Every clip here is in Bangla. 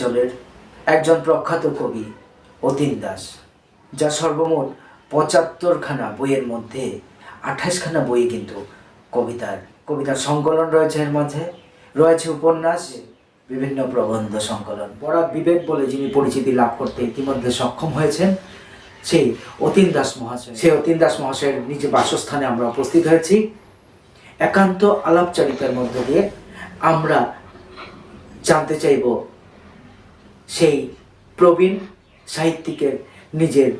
পূর্বাঞ্চলের একজন প্রখ্যাত কবি অতীন দাস যার সর্বমোট পঁচাত্তরখানা বইয়ের মধ্যে আঠাশখানা বই কিন্তু কবিতার কবিতার সংকলন রয়েছে এর মাঝে। রয়েছে উপন্যাস, বিভিন্ন প্রবন্ধ সংকলন। পড়া বিবেক বলে যিনি পরিচিতি লাভ করতে ইতিমধ্যে সক্ষম হয়েছেন, সেই অতীন দাস মহাশয়। সেই অতীন দাস মহাশয়ের নিজ বাসস্থানে আমরা উপস্থিত হয়েছি। একান্ত আলাপচারিতার মধ্য দিয়ে আমরা জানতে চাইব সেই প্রবীণ সাহিত্যিকের নিজের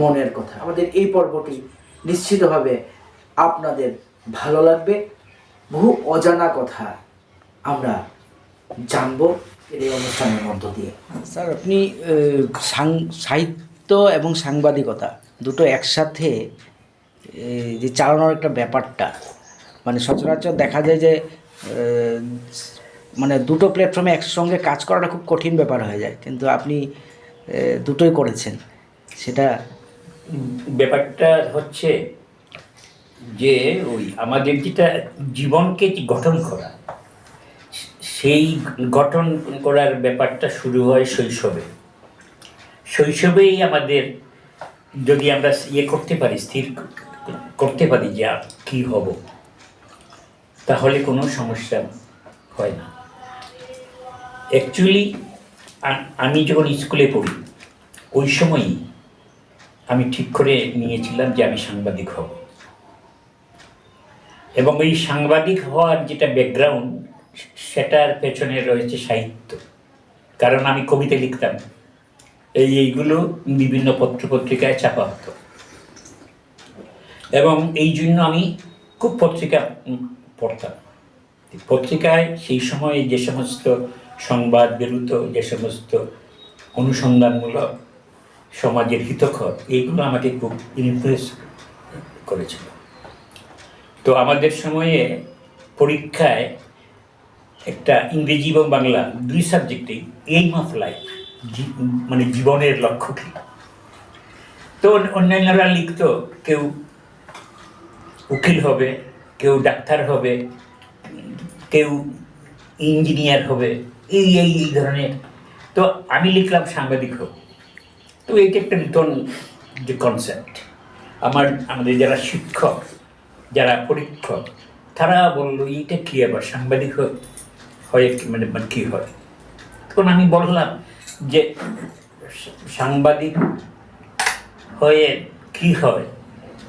মনের কথা। আমাদের এই পর্বটি নিশ্চিতভাবে আপনাদের ভালো লাগবে। বহু অজানা কথা আমরা জানব এই অনুষ্ঠানের মধ্য দিয়ে। স্যার, আপনি সাহিত্য এবং সাংবাদিকতা দুটো একসাথে যে চালানোর একটা ব্যাপারটা মানে সচরাচর দেখা যায় যে মানে দুটো প্ল্যাটফর্মে একসঙ্গে কাজ করাটা খুব কঠিন ব্যাপার হয়ে যায়। কিন্তু আপনি দুটোই করেছেন। সেটা ব্যাপারটা হচ্ছে যে, ওই আমাদের যেটা জীবনকে গঠন করা, সেই গঠন করার ব্যাপারটা শুরু হয় শৈশবে। শৈশবেই আমাদের যদি আমরা ইয়ে করতে পারি, স্থির করতে পারি যে কি হব? তাহলে কোনো সমস্যা হয় না। অ্যাকচুয়ালি আমি যখন স্কুলে পড়ি, ওই সময়ই আমি ঠিক করে নিয়েছিলাম যে আমি সাংবাদিক হব। এবং এই সাংবাদিক হওয়ার যেটা ব্যাকগ্রাউন্ড সেটার পেছনে রয়েছে সাহিত্য। কারণ আমি কবিতা লিখতাম। এই এইগুলো বিভিন্ন পত্রপত্রিকায় চাপা হতো। এবং এই জন্য আমি খুব পত্রিকা পড়তাম। পত্রিকায় সেই সময়ে যে সমস্ত সংবাদ বেরুত যে সমস্ত অনুসন্ধানমূলক সমাজের হিতকর এইগুলো আমাকে খুব ইমপ্রেস করেছিল। তো আমাদের সময়ে পরীক্ষায় একটা ইংরেজি এবং বাংলা দুই সাবজেক্টেই এইম অফ লাইফ মানে জীবনের লক্ষ্য কী? তো অন্যান্যরা লিখতো, কেউ উকিল হবে, কেউ ডাক্তার হবে, কেউ ইঞ্জিনিয়ার হবে এই এই এই ধরনের। তো আমি লিখলাম সাংবাদিক হোক। তো এইটা একটা নতুন যে কনসেপ্ট আমার, আমাদের যারা শিক্ষক, যারা পরীক্ষক, তারা বলল, এইটা কী আবার? সাংবাদিক হয় মানে মানে কী হয়? তখন আমি বললাম যে, সাংবাদিক হয়ে কি হয়?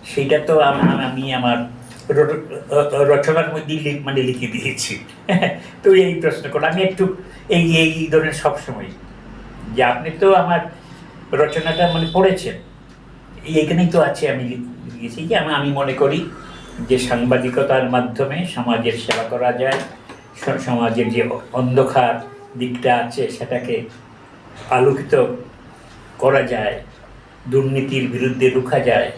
সেটা তো আম- আমি আমার রচনার মধ্যে মানে লিখে দিয়েছি। তো এই প্রশ্ন করে আমি একটু এই এই ধরনের সবসময় যে আপনি তো আমার রচনাটা মানে পড়েছেন। এই এখানেই তো আছে, আমি লিখেছি যে আমি মনে করি যে সাংবাদিকতার মাধ্যমে সমাজের সেবা করা যায়। সমাজের যে অন্ধকার দিকটা আছে, সেটাকে আলোকিত করা যায়। দুর্নীতির বিরুদ্ধে রুখা যায়।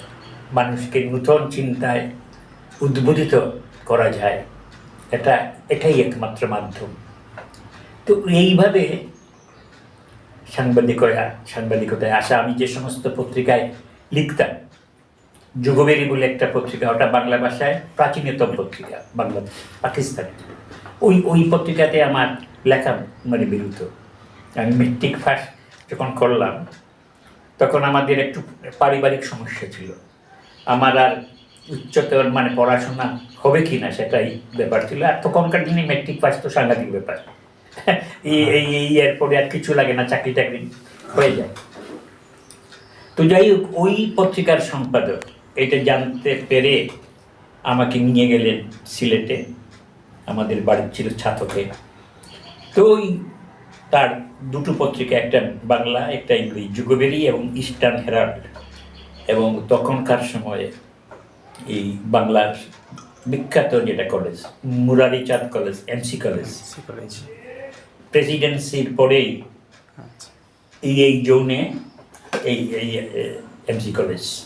মানুষকে নূতন চিন্তায় উদ্বোধিত করা যায়। এটা, এটাই একমাত্র মাধ্যম। তো এইভাবে সাংবাদিকতা সাংবাদিকতায় আসা, আমি যে সমস্ত পত্রিকায় লিখতাম যুগবেরি বলে একটা পত্রিকা, ওটা বাংলা ভাষায় প্রাচীনতম পত্রিকা, বাংলা পাকিস্তানে ওই ওই পত্রিকাতে আমার লেখা মানে বেরোতো আমি মেট্রিক ফার্স্ট যখন করলাম, তখন আমাদের একটু পারিবারিক সমস্যা ছিল। আমার আর উচ্চতর মানে পড়াশোনা হবে কি না সেটাই ব্যাপার ছিল। আর তখনকার দিনে মেট্রিক পাস তো সাংঘাতিক ব্যাপার। এই এই এই এরপরে আর কিছু লাগে না চাকরি টাকরি হয়ে যায়। তো যাই হোক, ওই পত্রিকার সম্পাদক, এটা জানতে পেরে আমাকে নিয়ে গেলেন সিলেটে, আমাদের বাড়ির ছিল ছাতকে। তো ওই তার দুটো পত্রিকা, একটা বাংলা, একটা ইংরেজি, যুগবেরি এবং ইস্টার্ন হেরাল্ড। এবং তখনকার সময়ে এই বাংলার বিখ্যাত যেটা কলেজ মুরারি চাঁদ কলেজ এমসি কলেজ প্রেসিডেন্সির পরেই এই এই জোনে এই এই এমসি কলেজ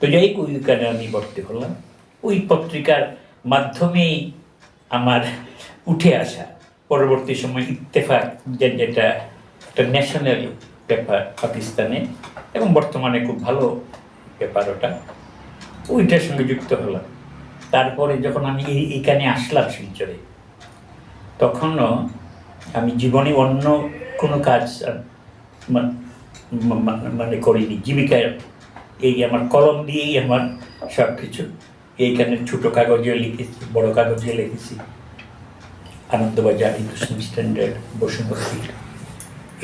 তো যাই ওইখানে আমি ভর্তি হলাম। ওই পত্রিকার মাধ্যমেই আমার উঠে আসা। পরবর্তী সময় ইত্তেফাক যেটা একটা ন্যাশনাল পেপার পাকিস্তানে। এবং বর্তমানে খুব ভালো পেপার ওটা। ওইটার সঙ্গে যুক্ত হলাম। তারপরে যখন আমি এই- এইখানে আসলাম শিলচরে তখনও আমি জীবনে অন্য কোনো কাজ মানে করিনি। জীবিকার এই আমার কলম দিয়েই আমার সব কিছু এইখানে ছোটো কাগজে লিখেছি বড় কাগজে লিখেছি। আনন্দবাজার হিন্দুস্তান স্ট্যান্ডার্ড বসুমতী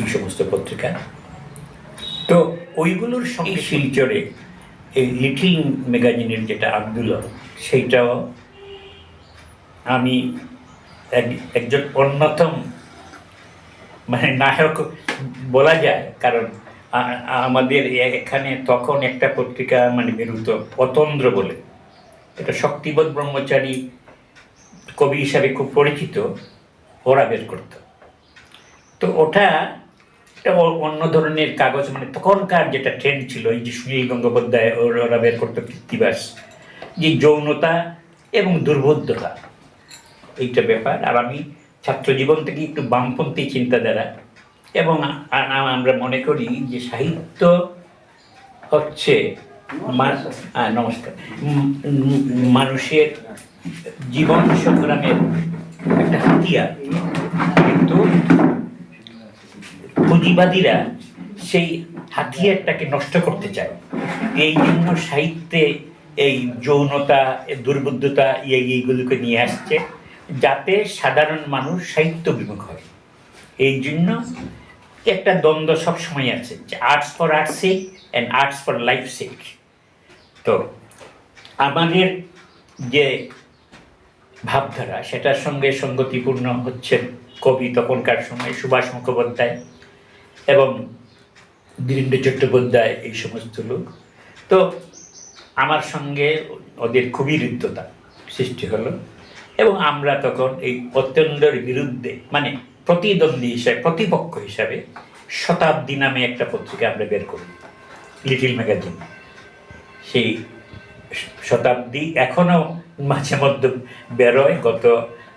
এই সমস্ত পত্রিকা। তো ওইগুলোর সঙ্গে শিলচরে এই লিটিল ম্যাগাজিনের যেটা আন্দোলন সেইটাও আমি এক- একজন অন্যতম মানে নায়ক বলা যায়, কারণ আমাদের এখানে তখন একটা পত্রিকা মানে বেরোতো পতন্দ্র বলে। এটা শক্তিবোধ ব্রহ্মচারী কবি হিসাবে খুব পরিচিত, ওরা বের করতো। তো ওটা অন্য ধরনের কাগজ মানে তখনকার যেটা ট্রেন্ড ছিল, এই যে সুনীল গঙ্গোপাধ্যায় ওরা বের করতো কৃত্তিবাস যে যৌনতা এবং দুর্বোধ্যতা, এইটা ব্যাপার। আর আমি ছাত্র জীবন থেকে একটু বামপন্থী চিন্তাধারা এবং আমরা মনে করি যে সাহিত্য হচ্ছে নমস্কার মানুষের জীবন সংগ্রামের একটা হাতিয়ার। কিন্তু পুঁজিবাদীরা সেই হাতিয়ারটাকে নষ্ট করতে চায়। এই জন্য সাহিত্যে এই যৌনতা দুর্বুদ্ধতা, এই এইগুলোকে নিয়ে আসছে যাতে সাধারণ মানুষ সাহিত্য বিমুখ হয়। এই জন্য একটা দ্বন্দ্ব সবসময় আছে যে arts for arts sake and arts for life sake তো আমাদের যে ভাবধারা, সেটার সঙ্গে সঙ্গতিপূর্ণ হচ্ছে কবি তখনকার সময় সুভাষ মুখোপাধ্যায়। এবং বীরেন্দ্র চট্টোপাধ্যায় এই সমস্ত লোক। তো আমার সঙ্গে ওদের খুবই হৃদ্যতা সৃষ্টি হলো এবং আমরা তখন এই অত্যন্তর বিরুদ্ধে মানে প্রতিদ্বন্দ্বী হিসাবে প্রতিপক্ষ হিসাবে শতাব্দী নামে একটা পত্রিকা আমরা বের করি লিটিল ম্যাগাজিন। সেই শতাব্দী এখনও মাঝে মধ্যে বেরোয় গত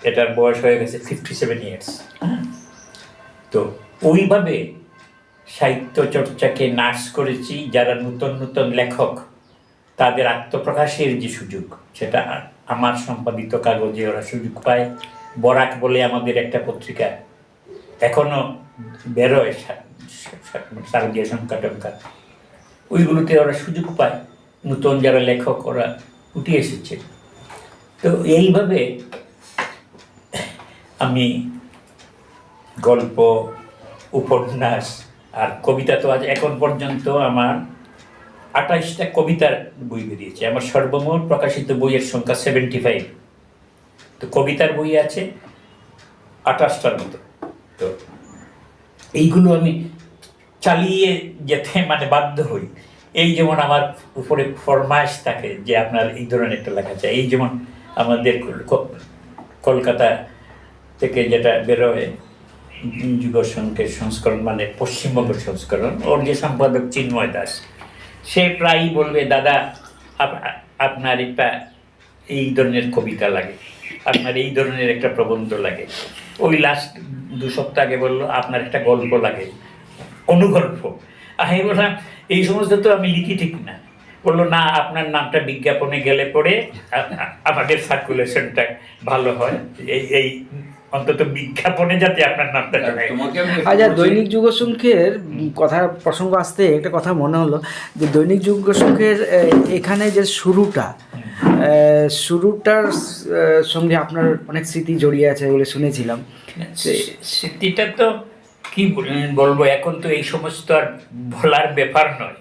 এটার বয়স হয়ে গেছে ফিফটি সেভেন ইয়ার্স তো ওইভাবে সাহিত্য চর্চাকে নাশ করেছি যারা নূতন নূতন লেখক। তাদের আত্মপ্রকাশের যে সুযোগ, সেটা আমার সম্পাদিত কাগজে ওরা সুযোগ পায়। বরাক বলে আমাদের একটা পত্রিকা এখনও বেরোয়, সা- সা- শারদীয় সংখ্যা টঙ্কা ওইগুলোতে ওরা সুযোগ পায়। নতুন যারা লেখক, ওরা উঠে এসেছে। তো এইভাবে আমি গল্প, উপন্যাস আর কবিতা তো আজ এখন পর্যন্ত আমার আঠাশটা কবিতার বই বেরিয়েছে। আমার সর্বমোট প্রকাশিত বইয়ের সংখ্যা সেভেন্টি ফাইভ তো কবিতার বই আছে আঠাশটার মতো। তো এইগুলো আমি চালিয়ে যেতে মানে বাধ্য হই। এই যেমন আমার উপরে ফরমাইশ থাকে যে আপনার এই ধরনের একটা লেখা চাই এই যেমন আমাদের কল- কলকাতা থেকে যেটা বেরোয় যুব সংস্করণ মানে পশ্চিমবঙ্গ সংস্করণ। ওর যে সম্পাদক চিন্ময় দাস, সে প্রায়ই বলবে, দাদা, আপ- আপনার একটা এই ধরনের কবিতা লাগে, আপনার এই ধরনের একটা প্রবন্ধ লাগে। ওই লাস্ট দু সপ্তাহ আগে বলল, আপনার একটা গল্প লাগে, অনুগল্প। আমি বললাম, এই সমস্ত তো আমি লিখি ঠিক না। বলল, না, আপনার নামটা বিজ্ঞাপনে গেলে পরে আমাদের সার্কুলেশনটা ভালো হয়। এই এই অন্তত বিজ্ঞাপনে যাতে আপনার নামটা আচ্ছা দৈনিক যুগসংখ্যের কথা প্রসঙ্গ আসতে একটা কথা মনে হলো যে দৈনিক যুগসংখ্যের এখানে যে শুরুটা শুরুটার সঙ্গে আপনার অনেক স্মৃতি জড়িয়ে আছে বলে শুনেছিলাম। সে- স্মৃতিটা তো কি বল- বলব এখন তো এই সমস্ত আর ভোলার ব্যাপার নয়।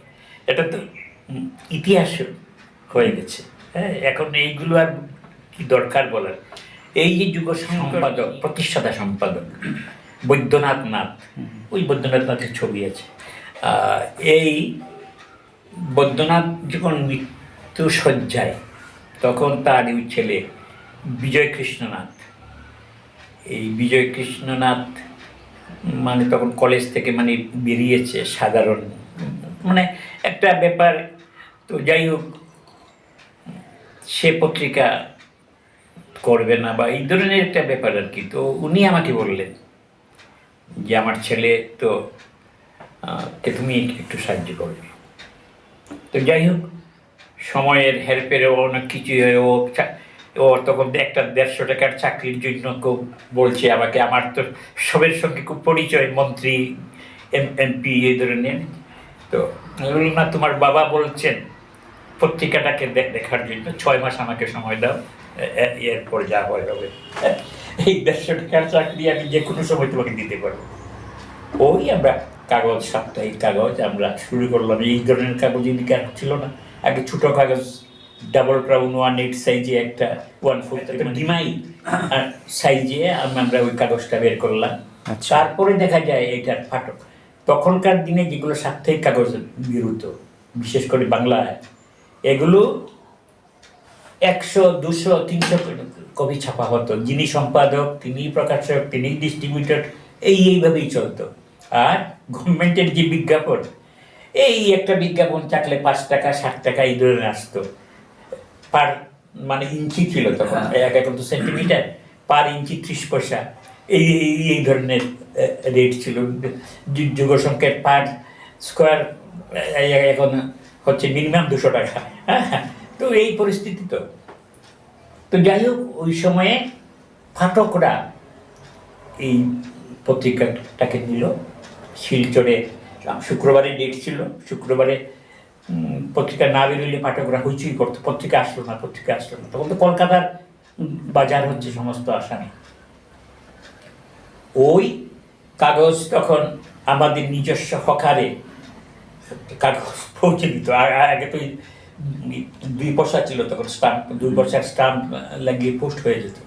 এটা তো ইতিহাস হয়ে গেছে। হ্যাঁ এখন এইগুলো আর কি দরকার বলার? এই যে যুব সম্পাদক প্রতিষ্ঠাতা সম্পাদক বৈদ্যনাথ নাথ ওই বৈদ্যনাথ নাথের ছবি আছে। এই বৈদ্যনাথ যখন মৃত্যু শয্যায় তখন তার ওই ছেলে বিজয় কৃষ্ণনাথ এই বিজয় কৃষ্ণনাথ মানে তখন কলেজ থেকে মানে বেরিয়েছে সাধারণ মানে একটা ব্যাপার। তো যাই হোক সে পত্রিকা করবে না বা এই ধরনের একটা ব্যাপার আর কি। তো উনি আমাকে বললেন যে, আমার ছেলে তো কে তুমি একটু সাহায্য করবে। তো যাই হোক, সময়ের হেরফেরে অনেক কিছুই হয়ে। ও ও তখন একটা দেড়শো টাকার চাকরির জন্য খুব বলছে আমাকে, আমার তো সবের সঙ্গে খুব পরিচয়, মন্ত্রী, এম, এমপি, এই ধরনের। তো না, তোমার বাবা বলছেন পত্রিকাটাকে দেখার জন্য। ছয় মাস আমাকে সময় দাও। এরপর যা হয় হবে। এই দেড়শো টাকার চাকরি আমি যে কোনো সময় তোমাকে দিতে পারব। ওই আমরা কাগজ সাপ্তাহিক কাগজ আমরা শুরু করলাম। এই ধরনের কাগজ এদিকে আর ছিল না। আগে ছোটো কাগজ ডাবল ক্রাউন ওয়ান এইট সাইজে একটা ওয়ান ফোর ডিমাই সাইজে আমরা ওই কাগজটা বের করলাম। আচ্ছা। তারপরে দেখা যায় এটার ফাটক। তখনকার দিনে যেগুলো সাপ্তাহিক কাগজ বেরোতো বিশেষ করে বাংলায় এগুলো একশো দুশো তিনশো কপি ছাপা হতো। যিনি সম্পাদক তিনি প্রকাশক তিনি ডিস্ট্রিবিউটর এই এইভাবেই চলতো। আর গভর্নমেন্টের যে বিজ্ঞাপন এই একটা বিজ্ঞাপন থাকলে পাঁচ টাকা ষাট টাকা এই ধরনের আসতো। পার মানে ইঞ্চি ছিল তখন এক এখন তো সেন্টিমিটার পার ইঞ্চি ত্রিশ পয়সা। এই এই এই ধরনের রেট ছিল। যু- যুগ সংখ্যার পার স্কোয়ার এখন হচ্ছে মিনিমাম দুশো টাকা। হ্যাঁ তো এই পরিস্থিতি তো। তো যাই হোক, ওই সময়ে ফাটকরা এই পত্রিকাটাকে নিল। শিলচরে শুক্রবারে ডেট ছিল। শুক্রবারে পত্রিকা না বেরোলে পাঠকরা হইচই করতো। পত্রিকা আসলো না, পত্রিকা আসলো না। তখন তো কলকাতার বাজার হচ্ছে সমস্ত আসামি। ওই কাগজ তখন আমাদের নিজস্ব হকারে কাগজ পৌঁছে দিত। আগে তো দুই পয়সা ছিল তখন স্টাম্প দুই পয়সার স্টাম্প লাগিয়ে পোস্ট হয়ে যেত।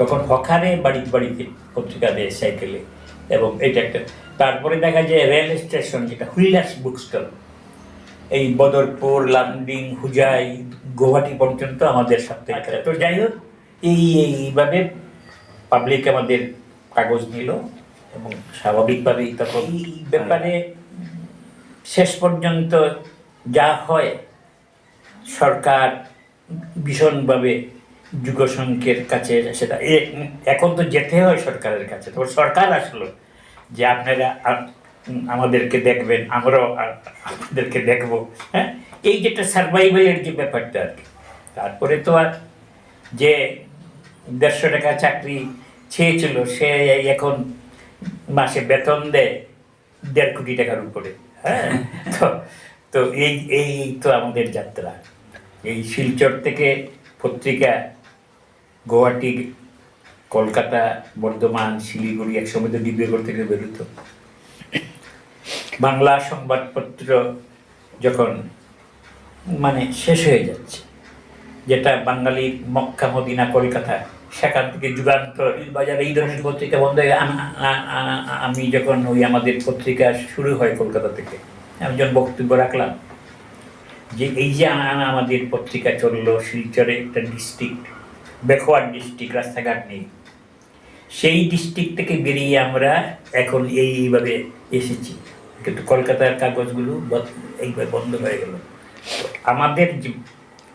তখন হকারে বাড়িতে বাড়িতে পত্রিকা দেয় সাইকেলে এবং এটা একটা তারপরে দেখা যায় রেল স্টেশন যেটা হুইলার্স বুক স্টল। এই বদরপুর লামডিং হুজাই গুয়াহাটি পর্যন্ত আমাদের সাপ্তাহিক তো যাই হোক এই এইভাবে পাবলিক আমাদের কাগজ নিল এবং স্বাভাবিকভাবেই তখন এই ব্যাপারে শেষ পর্যন্ত যা হয়, সরকার ভীষণভাবে যুগসংঘের কাছে সেটা। এখন তো যেতে হয় সরকারের কাছে। তো সরকার আসলো যে আপনারা আমাদেরকে দেখবেন, আমরাও আপনাদেরকে দেখব হ্যাঁ? এই যেটা সার্ভাইভালের যে ব্যাপারটা আর কি। তারপরে তো আর যে দেড়শো টাকা চাকরি চেয়েছিল, সে এখন মাসে বেতন দেয় দেড় কোটি টাকার উপরে। হ্যাঁ? তো এই এই তো আমাদের যাত্রা। এই শিলচর থেকে পত্রিকা, গুয়াহাটি, কলকাতা, বর্ধমান, শিলিগুড়ি একসময় তো ডিব্রুগড় থেকে বেরোতো। বাংলা সংবাদপত্র যখন মানে শেষ হয়ে যাচ্ছে, যেটা বাঙালির মক্কা, মদিনা, কলকাতা সেখান থেকে যুগান্তর বাজারে, এই ধরনের পত্রিকা বন্ধ হয়ে আম- যখন ওই আমাদের পত্রিকা শুরু হয় কলকাতা থেকে, আমি যখন বক্তব্য রাখলাম যে এই যে আমাদের পত্রিকা চলল শিলচরে একটা ডিস্ট্রিক্ট ব্যাকওয়ার্ড ডিস্ট্রিক্ট রাস্তাঘাট নেই সেই ডিস্ট্রিক্ট থেকে বেরিয়ে আমরা এখন এইভাবে এসেছি। কিন্তু কলকাতার কাগজগুলো এইভাবে বন্ধ হয়ে গেল। আমাদের যে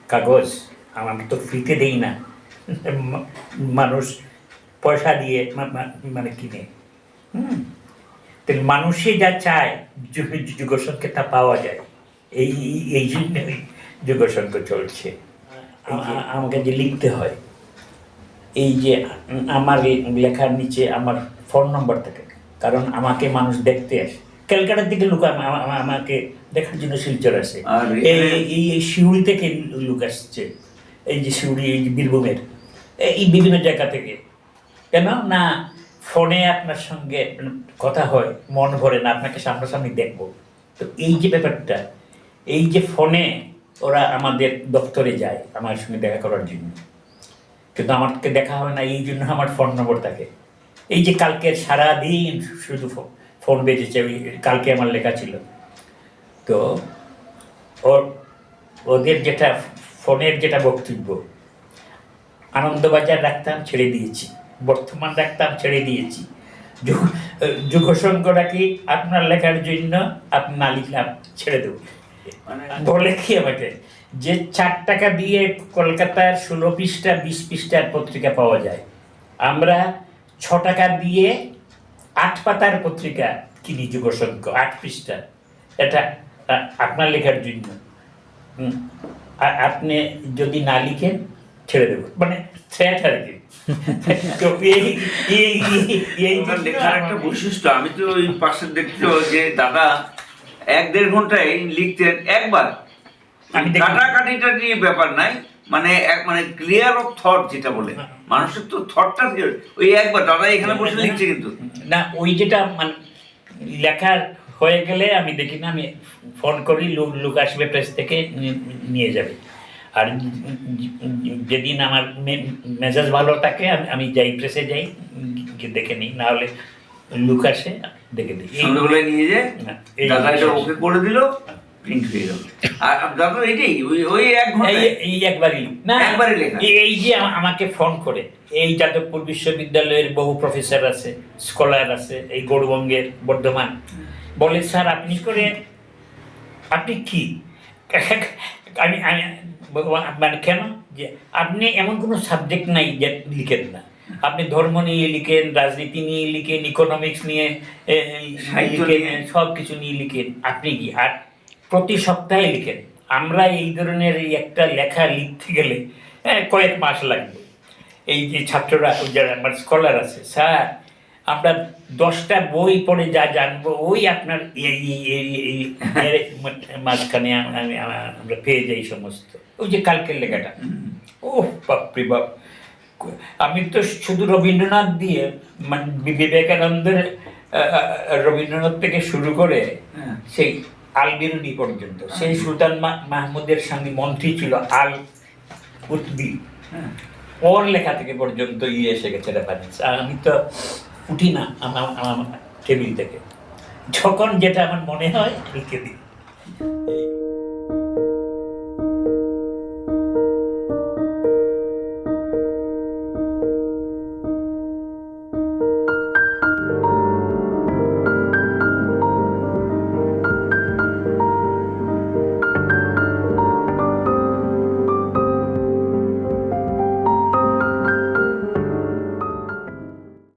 কাগজ, আমরা তো ফ্রিতে দেই না। মানুষ পয়সা দিয়ে মানে কিনে। হুম? তো মানুষে যা চায় যু- যুগসংখ্যে তা পাওয়া যায়। এই এই জন্যই যুগসংখ্য চলছে। আমাকে যে লিখতে হয় এই যে আমার লেখার নিচে আমার ফোন নম্বর থাকে কারণ আমাকে মানুষ দেখতে আসে। ক্যালকাটার দিকে লোক আমা- আমা- আমাকে দেখার জন্য শিলচর আসে। আর। এই এই এই শিউড়ি থেকে লোক আসছে। এই যে শিউড়ি এই যে বীরভূমের। এই বিভিন্ন জায়গা থেকে। কেন? না, ফোনে আপনার সঙ্গে কথা হয়, মন ভরে না, আপনাকে সামনাসামনি দেখব। তো এই যে ব্যাপারটা, এই যে ফোনে ওরা আমাদের দপ্তরে যায় আমার সঙ্গে দেখা করার জন্য। কিন্তু আমাকে দেখা হয় না, এই জন্য আমার ফোন নম্বর থাকে। এই যে কালকে সারাদিন শুধু ফোন বেজেছে, ওই কালকে আমার লেখা ছিল। তো ওর ওদের যেটা ফোনের যেটা বক্তব্য আনন্দবাজার রাখতাম ছেড়ে দিয়েছি, বর্তমান রাখতাম ছেড়ে দিয়েছি। যুগ- যুগসংঘটা আপনার লেখার জন্য আপনি না লিখলাম ছেড়ে দেবো। বলে কি আমাকে? যে চার টাকা দিয়ে কলকাতার ষোলো পৃষ্ঠা, বিশ পৃষ্ঠার পত্রিকা পাওয়া যায়, আমরা ছ টাকা দিয়ে আট পাতার পত্রিকা কিনি যুগসংখ্য আট পৃষ্ঠা। এটা আপনার লেখার জন্য। আপনি যদি না লিখেন ছেড়ে দেবো। মানে থ্রেট আর কি তো এই এই এই লেখার একটা বৈশিষ্ট্য আমি তো ওই পাশে দেখছ যে দাদা এক দেড় ঘন্টায় লিখতেন একবার। কাটাকাটিটা নিয়ে ব্যাপার নাই। মানে এক মানে ক্লিয়ার অফ থট যেটা বলে। মানুষের তো থটটা ওই একবার দাদা এখানে বসে লিখছে কিন্তু। না ওই যেটা মানে লেখার হয়ে গেলে আমি দেখি না আমি ফোন করি লোক লোক আসবে প্রেস থেকে নিয়ে যাবে। আর যেদিন আমার মেজাজ ভালো থাকে আমি- যাই প্রেসে যাই দেখে নিই। নাহলে লুক আসে দেখে দিই। সন্ধ্যাবেলায় নিয়ে যায় দাদা এটা ওকে করে দিল না আমাকে ফোন করে এই যাদবপুর বিশ্ববিদ্যালয়ের বহু প্রফেসর আছে স্কলার আছে এই গৌরবঙ্গের বর্ধমান। বলে স্যার আপনি করে আপনি কি? আমি মানে কেন? যে আপনি এমন কোনো সাবজেক্ট নাই যে লিখেন না। আপনি ধর্ম নিয়ে লিখেন রাজনীতি নিয়ে লিখেন ইকোনমিক্স নিয়ে লিখেন নিয়ে। সব কিছু নিয়ে লিখেন। আপনি কি? আর প্রতি সপ্তাহে লিখেন। আমরা এই ধরনের এই একটা লেখা লিখতে গেলে হ্যাঁ, কয়েক মাস লাগবে। এই যে ছাত্ররা যারা আমার স্কলার আছে স্যার আমরা দশটা বই পড়ে যা জানব ওই আপনার এই এই- এই- এই- মাঝখানে আম- আমি আমরা পেয়ে যাই সমস্ত। ওই যে কালকের লেখাটা। ও বাপরে বাপ। আমি তো শুধু রবীন্দ্রনাথ দিয়ে মানে বিবেকানন্দের রবীন্দ্রনাথ থেকে শুরু করে হ্যাঁ। সেই আল বিরুনি পর্যন্ত। সেই সুলতান মাহমুদের সঙ্গে মন্ত্রী ছিল আল কুতবি। হ্যাঁ। ওর লেখা থেকে পর্যন্ত ইয়ে এসে গেছে রেফারেন্স আমি তো উঠি না আমার আমার টেবিল থেকে। যখন যেটা আমার মনে হয় লিখে দিই।